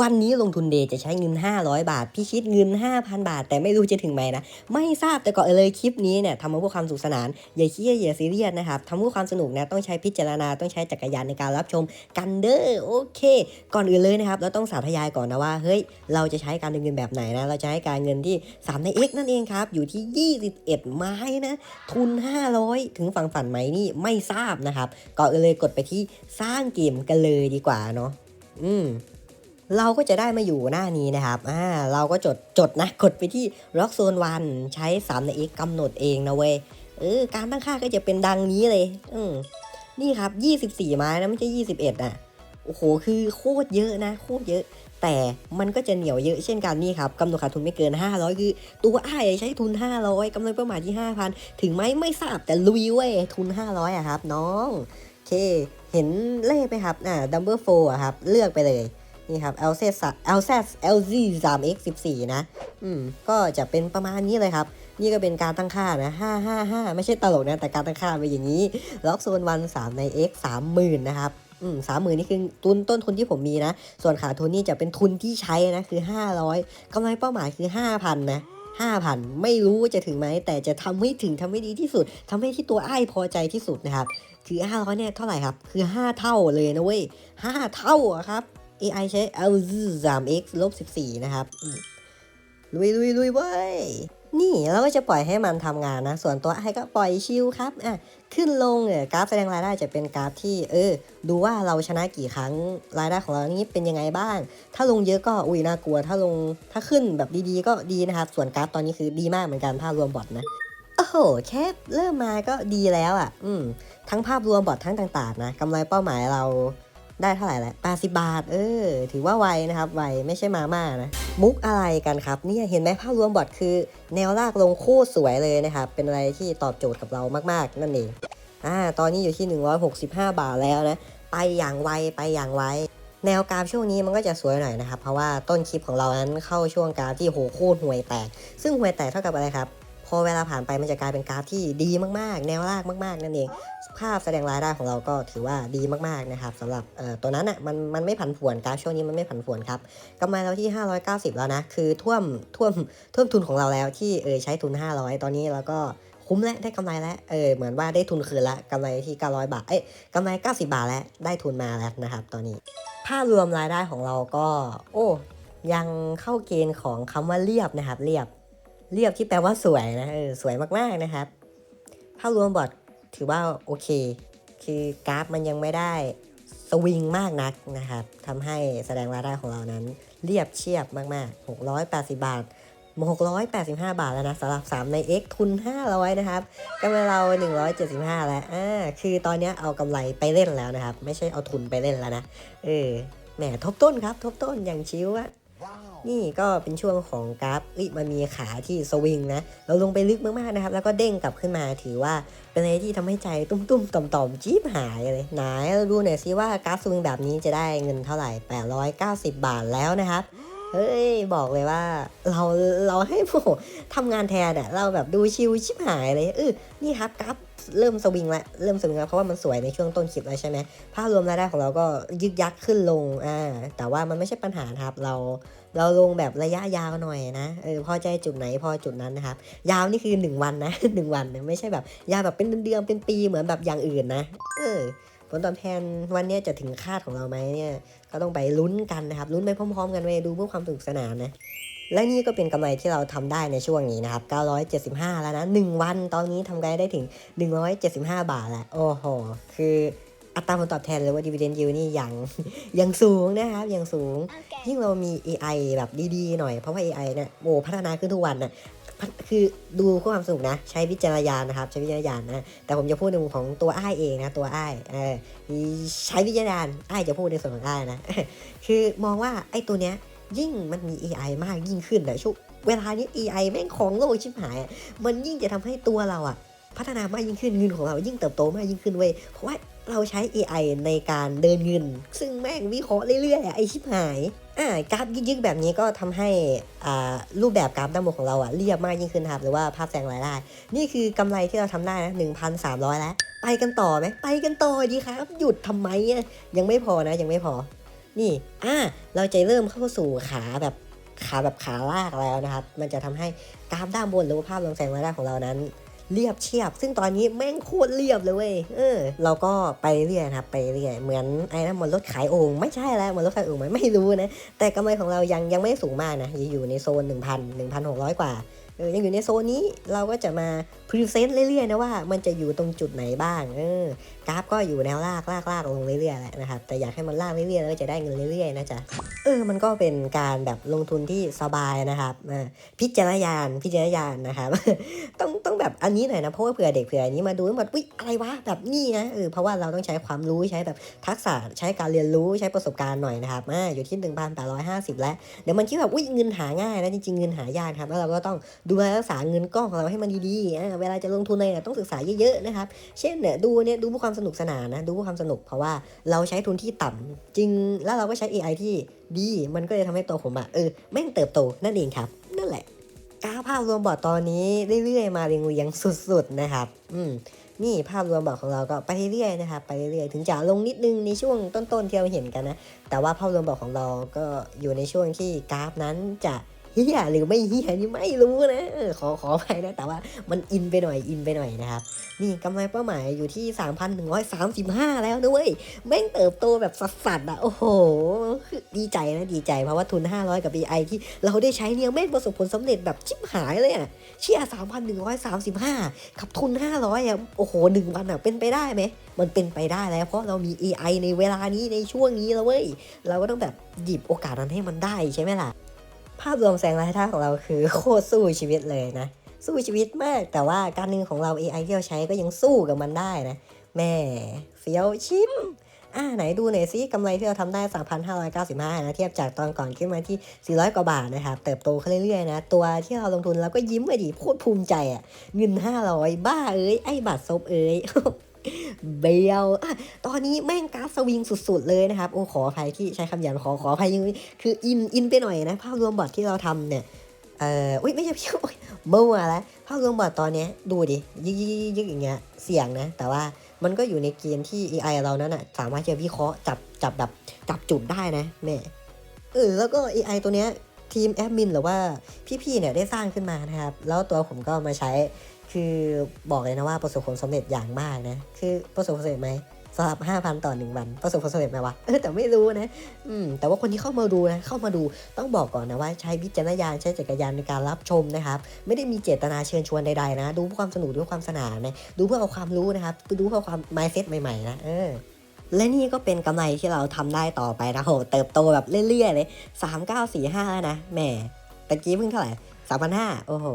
วันนี้ลงทุนเดย์จะใช้เงิน 500 บาท พี่ชิดเงิน 5,000 บาท แต่ไม่รู้จะถึงไหมนะ ไม่ทราบแต่ก่อนเลยคลิปนี้เนี่ยทำมาเพื่อความสุขสนาน อย่าเครียดอย่าซีเรียสนะครับทำเพื่อความสนุกนะต้องใช้พิจารณาต้องใช้จักรยานในการรับชมกันเด้อโอเค ก่อนอื่นเลยนะครับ เราต้องสาธยายก่อนนะว่าเฮ้ยเราจะใช้การเงินแบบไหนนะเราจะให้การเงินที่ 3 ใน X นั่นเองครับอยู่ที่ 21 ไม้นะทุน 500 ถึงฝั่งฝันไหมนี่ไม่ทราบนะครับก่อนอื่นเลยกดไปที่สร้างเกมกันเลยดีกว่าเนาะอืม เราก็จะได้มาอยู่หน้านี้นะครับ อ่า เราก็จด จดนะ กดไปที่ Rock Zone 1ใช้3ใน X กำหนดเองนะเว้ย เออ การตั้งค่าก็จะเป็นดังนี้เลย อืมนี่ครับ 24 ไม้นะไม่ใช่ 21อะโอ้โห คือโคตรเยอะนะ โคตรเยอะ แต่มันก็จะเหนียวเยอะเช่นกันนี่ครับกำหนดขาดทุนไม่เกิน 500 คือ ตัวอ้ายใช้ทุน 500กำไรเป้าหมายที่ 5,000 ถึงไหมไม่ทราบแต่ลุยเว้ย ทุน 500อะครับ น้อง โอเค เห็นเลขไหมครับ อ่าดัมเบิลโฟอะครับ เลือกไปเลย นี่ครับ LZ LZ LZ 3 X 14นะ อืม ก็จะเป็นประมาณนี้เลยครับ นี่ก็เป็นการตั้งค่านะ 555 ไม่ใช่ตลกนะ แต่การตั้งค่าเป็นอย่างนี้ ล็อกโซนวัน 3 ใน X 30,000 นะครับอืมสามหมื่นนี่คือทุนต้นทุนที่ผมมีนะ ส่วนขาดทุนนี่จะเป็นทุนที่ใช้นะ คือ 500กำไรเป้าหมายคือ 5,000 นะ5,000ไม่รู้ว่าจะถึงไหม แต่จะทำให้ถึงทำให้ดีที่สุดทำให้ที่ตัวไอ้พอใจที่สุดนะครับ คือ500เนี่ยเท่าไหร่ครับ คือ5เท่าเลยนะเว้ย5เท่าอะครับ AI ใช้ l 3 x ลบ14 นะครับ ลุยลุยลุยเว้ย นี่เราก็จะปล่อยให้มันทำงานนะ ส่วนตัวไอ้ก็ปล่อยชิลครับ อะ ขึ้นลงเนี่ยกราฟแสดงรายได้จะเป็นกราฟที่ เออ ดูว่าเราชนะกี่ครั้ง รายได้ของเรานี้เป็นยังไงบ้าง ถ้าลงเยอะก็ อุ้ยน่ากลัว ถ้าลง ถ้าขึ้นแบบดีๆ ก็ดีนะครับ ส่วนกราฟตอนนี้คือดีมากเหมือนกันภาพรวมบอทนะโอ้โหแค่เริ่มมาก็ดีแล้วอะ อืม ทั้งภาพรวมบอททั้งต่าง ๆ นะกำไรเป้าหมายเรา ได้เท่าไหร่แล้ว80 บาท เออ ถือว่าไวนะครับ ไว ไม่ใช่มาม่านะ มุกอะไรกันครับ เนี่ยเห็นไหมภาพรวมบอทคือ แนวลากลงคตรสวยเลยนะครับ เป็นอะไรที่ตอบโจทย์กับเรามากๆ นั่นเอง อ่า ตอนนี้อยู่ที่ 165 บาทแล้วนะ ไปอย่างไว ไปอย่างไว แนวกราฟช่วงนี้มันก็จะสวยหน่อยนะครับ เพราะว่าต้นคลิปของเรานั้นเข้าช่วงกราฟที่โหโคตรห่วยแตก ซึ่งห่วยแตกเท่ากับอะไรครับ พอเวลาผ่านไปมันจะกลายเป็นกราฟที่ดีมากๆ แนวรากมาก ๆ นั่นเองภาพแสดงรายได้ของเราก็ถือว่าดีมากๆนะครับสำหรับตัวนั้นอะมันมันไม่ผันผวนกราฟช่วงนี้มันไม่ผันผวนครับกำไรเราที่ 590 แล้วนะ คือท่วมท่วมท่วมทุนของเราแล้วที่เออใช้ทุน 500 ตอนนี้เราก็คุ้มแล้วได้กำไรแล้วเออเหมือนว่าได้ทุนคืนละกำไรที่ 900 บาทเอ้ยกำไร 90 บาทแล้วได้ทุนมาแล้วนะครับ ตอนนี้ภาพรวมรายได้ของเราก็ โอ้ยังเข้าเกณฑ์ของคำว่าเรียบนะครับ เรียบ เรียบที่แปลว่าสวยนะเออสวยมากๆนะครับ ภาพรวมบอร์ดถือว่าโอเค คือกราฟมันยังไม่ได้สวิงมากนักนะครับทำให้แสดงรายได้ของเรานั้น เรียบเชียบมากๆ 680 บาท685 บาทแล้วนะสำหรับ 3 ใน X ทุน 500 นะครับกำไรเรา 175 แล้วอ่าคือตอนนี้เอากำไรไปเล่นแล้วนะครับ ไม่ใช่เอาทุนไปเล่นแล้วนะ เออแหมทบต้นครับ ทบต้นอย่างชิวอะ นี่ก็เป็นช่วงของกราฟเอ้ยมันมีขาที่สวิงนะ เราลงไปลึกมากๆนะครับ แล้วก็เด้งกลับขึ้นมาถือว่าเป็นอะไรที่ทำให้ใจตุ้มๆ ต่อมๆ จี๊บหายเลยไหนเราดูหน่อยซิว่ากราฟสวิงแบบนี้จะได้เงินเท่าไหร่ 890 บาทแล้วนะครับเฮ้ยบอกเลยว่าเราเราให้พวกทำงานแทนอะเราแบบดูชิลชิบหายเลยเออนี่ครับกราฟเริ่มสวิงละเริ่มสวิงแล้วเพราะว่ามันสวยในช่วงต้นคลิปแล้วใช่ไหมภาพรวมรายได้ของเราก็ยึกยักขึ้นลงอ่าแต่ว่ามันไม่ใช่ปัญหาครับเรา เราลงแบบระยะยาวหน่อยนะเออพอใจจุดไหนพอจุดนั้นนะครับ ยาวนี่คือ 1 วันนะ 1 วันนะไม่ใช่แบบยาวแบบเป็นเดือนเป็นปีเหมือนแบบอย่างอื่นนะ เออผลตอบแทนวันนี้จะถึงคาดของเราไหมเนี่ยก็ต้องไปลุ้นกันนะครับลุ้นไปพร้อม ๆ กันเว้ยดูเพื่อความสนุกสนานนะและนี่ก็เป็นกำไรที่เราทำได้ในช่วงนี้นะครับ 975 แล้วนะ 1 วัน ตอนนี้ทำกำไรได้ถึง 175 บาทแล้ว โอ้โห คือ อัตราผลตอบแทนหรือว่า dividend yield นี่ยังยังสูงนะครับยังสูงยิ่งเรามี AI แบบดีๆหน่อยเพราะว่า AI เนี่ยโอ้พัฒนาขึ้นทุกวันนะพัฒคือดูเพื่อความสนุกนะ ใช้วิจารณญาณนะครับ ใช้วิจารณญาณนะ แต่ผมจะพูดในมุมของตัวอ้ายเองนะ ตัวอ้ายเออใช้วิจารณญาณอ้ายจะพูดในส่วนของอ้ายนะ คือมองว่าไอ้ตัวเนี้ยยิ่งมันมี AI มากยิ่งขึ้นนะชุกเวลานี้ AI แม่งของโลกชิบหายอะมันยิ่งจะทำให้ตัวเราอะพัฒนามากยิ่งขึ้นเงินของเรายิ่งเติบโตมากยิ่งขึ้นเว้ยเพราะว่า เราใช้ AI ในการเดินเงิน ซึ่งแม่งวิเคราะห์เรื่อยๆไอชิบหายอ่ากราฟยึกๆแบบนี้ก็ทำให้อ่ารูปแบบกราฟด้านบนของเราอะเรียบมากยิ่งขึ้นครับ หรือว่าภาพแสดงรายได้ นี่คือกำไรที่เราทำได้นะ1,300แล้ว ไปกันต่อไหมไปกันต่อดีครับ หยุดทำไมอะยังไม่พอนะยังไม่พอ นี่อ่าเราจะเริ่มเข้าสู่ขาแบบขาแบบขาลากแล้วนะครับ มันจะทำให้กราฟด้านบนหรือว่าภาพรวมแสงรายได้ของเรานั้น เรียบเชียบ ซึ่งตอนนี้แม่งโคตรเรียบเลยเว้ยเออเราก็ไปเรื่อยนะครับไปเรื่อยเหมือนไอ้นั่นมันรถขายโอ่งไม่ใช่แล้วมันรถขายโอ่งไหมไม่รู้นะแต่กำไรของเรายังยังไม่สูงมากนะยังอยู่ในโซน 1,000 1,600 กว่าเออยังอยู่ในโซนนี้เราก็จะมาพรีเซนต์เรื่อยๆนะว่ามันจะอยู่ตรงจุดไหนบ้างเออ กราฟก็อยู่แนวลากลากลากลงเรื่อยๆแหละนะครับแต่อยากให้มันลากเรื่อยๆแล้วก็จะได้เงินเรื่อยๆนะจ๊ะเออมันก็เป็นการแบบลงทุนที่สบายนะครับพิจารณาพิจารณานะครับ ต้องต้องแบบอันนี้หน่อยนะเพราะว่าเผื่อเด็กเผื่ออันนี้มาดูแล้วแบบวิอะไรวะแบบนี้นะเออเพราะว่าเราต้องใช้ความรู้ใช้แบบทักษะใช้การเรียนรู้ใช้ประสบการณ์หน่อยนะครับอ่าอยู่ที่ 1,850 แล้วเดี๋ยวมันคิดแบบอุ้ยเงินหาง่ายนะจริงๆเงินหายากครับแล้วเราก็ต้องดูแลรักษาเงินก้อนของเราให้มันดีๆเวลาจะลงทุนอะไรเนี่ยต้องศึกษาเยอะๆนะครับ เช่นเนี่ยดูเนี่ยดูเพื่อความสนุกสนานนะ ดูความสนุกเพราะว่าเราใช้ทุนที่ต่ำจริงแล้วเราก็ใช้ AI ที่ดี มันก็เลยทำให้ตัวผมอะเออแม่งเติบโตนั่นเองครับ นั่นแหละกราฟภาพรวมบอร์ดตอนนี้เรื่อยๆมาเรียงๆสุดๆนะครับ อืมนี่ภาพรวมบอร์ดของเราก็ไปเรื่อยๆนะครับไปเรื่อยๆถึงจะลงนิดนึงในช่วงต้นๆที่เราเห็นกันนะ แต่ว่าภาพรวมบอร์ดของเราก็อยู่ในช่วงที่กราฟนั้นจะ เฮียหรือไม่เฮียนี่ไม่รู้นะขอขอไปนะ แต่ว่ามันอินไปหน่อยอินไปหน่อยนะครับ นี่กำไรเป้าหมายอยู่ที่ 3,135 แล้วด้วยแม่งเติบโตแบบสัสๆอะโอ้โห ดีใจนะดีใจเพราะว่าทุน 500 กับ BI ที่เราได้ใช้เนี่ยแม่งประสบผลสำเร็จแบบชิบหายเลยอะเชี่ย3,135 กับทุน 500อะโอ้โหหนึ่งวันอะเป็นไปได้ไหมมันเป็นไปได้แล้ว เพราะเรามี AI ในเวลานี้ในช่วงนี้แล้วเว้ยเราก็ต้องแบบหยิบโอกาสนั้นให้มันได้ใช่ไหมล่ะาพรวมแสงรายได้ของเราคือโคตรสู้ชีวิตเลยนะ สู้ชีวิตมาก แต่ว่าการหนึ่งของเรา AI ที่เราใช้ก็ยังสู้กับมันได้นะ แม่เฟี้ยวชิมอ่าไหนดูหน่อยซิกำไรที่เราทำได้ 3,595 นะเทียบจากตอนก่อนขึ้นมาที่ 400 กว่าบาทนะครับ เติบโตขึ้นเรื่อยๆนะ ตัวที่เราลงทุนเราก็ยิ้มไปดิโคตรภูมิใจอะ่ะเงิน 500 บ้าเอ้ยไอ้บัตรซบเอ้ย เบียวอะตอนนี้แม่งกราฟสวิงสุดๆเลยนะครับ โอ้ขออภัยที่ใช้คำหยาบขอขออภัยยังคืออินอินไปหน่อยนะ ภาพรวมบอร์ดที่เราทำเนี่ย เอออุ้ยไม่ใช่พี่โอ๊ยเมื่อวานแล้ว ภาพรวมบอร์ดตอนนี้ดูดิยึกยึกยึกยึกอย่างเงี้ยเสียงนะ แต่ว่ามันก็อยู่ในเกณฑ์ที่ AI เรานั้นอะสามารถจะวิเคราะห์จับจับแบบจับจุดได้นะแม่เออแล้วก็ AI ตัวเนี้ยทีมแอดมินหรือว่าพี่ๆเนี่ยได้สร้างขึ้นมานะครับ แล้วตัวผมก็มาใช้ คือบอกเลยนะว่าประสบผลสำเร็จอย่างมากนะ คือประสบผลสำเร็จไหมสำหรับ 5,000 ต่อหนึ่งวัน ประสบผลสำเร็จไหมวะ เออ แต่ไม่รู้นะ อืม แต่ว่าคนที่เข้ามาดูนะ เข้ามาดู ต้องบอกก่อนนะว่าใช้วิจารณญาณ ใช้จักรยานในการรับชมนะครับ ไม่ได้มีเจตนาเชิญชวนใดๆนะ ดูเพื่อความสนุก ดูเพื่อความสนานนะ ดูเพื่อเอาความรู้นะครับ ดูเพื่อความ mindset ใหม่ๆ นะ เออและนี่ก็เป็นกำไรที่เราทำได้ต่อไปนะโห เติบโตแบบเรื่อยๆเลย3945แล้วนะ แหมตะกี้เพิ่งเท่าไหร่3,500โอ้โห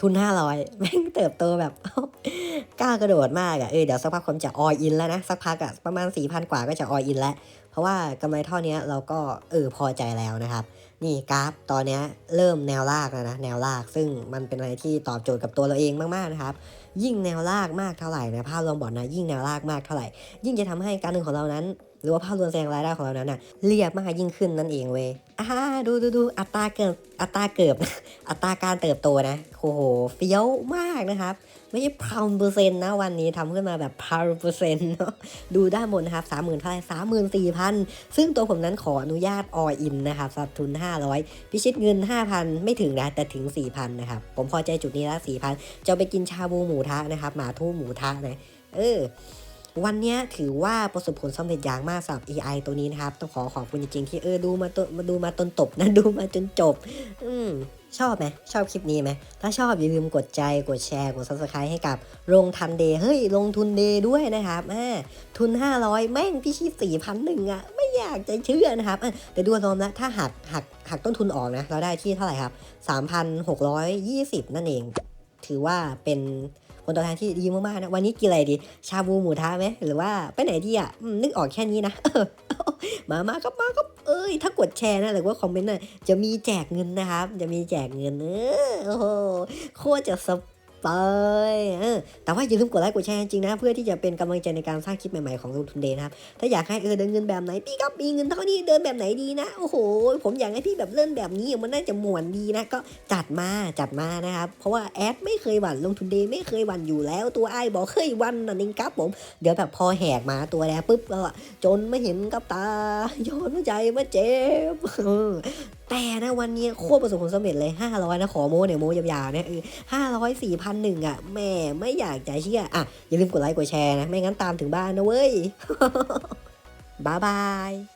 ทุน500แม่งเติบโตแบบกล้ากระโดดมากอะ่ะเออเดี๋ยวสักพักผมจะอออินแล้วนะ สักพักอะ่ะประมาณ4,000กว่าก็จะอออินแล้ว เพราะว่ากำไรเท่านี้เราก็เออพอใจแล้วนะครับ นี่กราฟตอนเนี้ยเริ่มแนวลากแล้วนะ แนวลากซึ่งมันเป็นอะไรที่ตอบโจทย์กับตัวเราเองมากๆนะครับ ยิ่งแนวลากมากเท่าไหร่นะภาพรวมบอร์ดนะยิ่งแนวลากมากเท่าไหร่ ยิ่งจะทำให้การเงินของเรานั้น หรือว่าภาพรวมแสดงรายได้ของเรานั้นน่ะเรียบมากยิ่งขึ้นนั่นเองเว้ยอ่าดูดูดูอัตราเกิดอัตราเกิดอัตราการเติบโตนะโอ้โหเฟี้ยวมากนะครับ ไม่ใช่พาวเปอร์เซ็นต์นะวันนี้ทำขึ้นมาแบบพาวเปอร์เซ็นต์เนาะดูด้านบนนะครับสามหมื่นเท่าไหร่สามหมื่นสี่พันซึ่งตัวผมนั้นขออนุญาตออินนะครับสำหรับทุน500พิชิตเงิน5,000ไม่ถึงนะแต่ถึง4,000นนะครับผมพอใจจุดนี้แล้ว4,000จะไปกินชาบูหมูทะนะครับหมาทู่หมูทะนะเออ วันนี้ถือว่าประสบผลสำเร็จอย่างมากสำหรับ AI ตัวนี้นะครับ ต้องขอขอบคุณจริงๆ ที่เออดูมาต้นมาดูมาตนตบนะดูมาจนจบ อืมชอบไหมชอบคลิปนี้ไหมถ้าชอบอย่าลืมกดใจกดแชร์ กด subscribe ให้กับลงทันเดย์เฮ้ย ลงทุนเดย์ด้วยนะครับอ่าทุน 500 แม่งพี่ชีสี่พันหนึ่งอะไม่อยากจะเชื่อนะครับแต่ดูรวมแล้วถ้าหักหักหักต้นทุนออกนะ เราได้ที่เท่าไหร่ครับ 3,620 นั่นเอง ถือว่าเป็น ผลตอบแทนที่ดีมากๆนะวันนี้กินอะไรดี ชาบูหมูทะไหมหรือว่าไปไหนดีอะนึกออกแค่นี้นะมามาครับมาครับเอ้ย ถ้ากดแชร์นะหรือว่าคอมเมนต์น่ะจะมีแจกเงินนะครับ จะมีแจกเงินเออโอ้โหโคตรจะส ไปเออแต่ว่าอย่าลืมกดไลค์กดแชร์จริงนะ เพื่อที่จะเป็นกำลังใจในการสร้างคลิปใหม่ๆของลงทุนเดย์นะครับ ถ้าอยากให้เออเดินเงินแบบไหนพี่ครับมีเงินเท่านี้เดินแบบไหนดีนะ โอ้โห ผมอยากให้พี่แบบเล่นแบบนี้มันน่าจะหมวนดีนะ ก็จัดมาจัดมานะครับ เพราะว่าแอดไม่เคยหวั่นลงทุนเดย์ไม่เคยหวั่นอยู่แล้วตัวไอ้บอกเคยหวันนั่นเองครับผม เดี๋ยวแบบพอแหกมาตัวแล้วปุ๊บก็จนไม่เห็นกับตาย้อนใจมาเจ็บ แต่นะวันนี้โคตรประสบผลสำเร็จเลย 500 นะ ขอโมเนี่ยโมยาวๆนะเออห้าร้อยสี่พันหนึ่งอะแม่ไม่อยากจะเชื่ออะอย่าลืมกดไลค์กดแชร์นะ ไม่งั้นตามถึงบ้านนะเว้ย บ๊ายบาย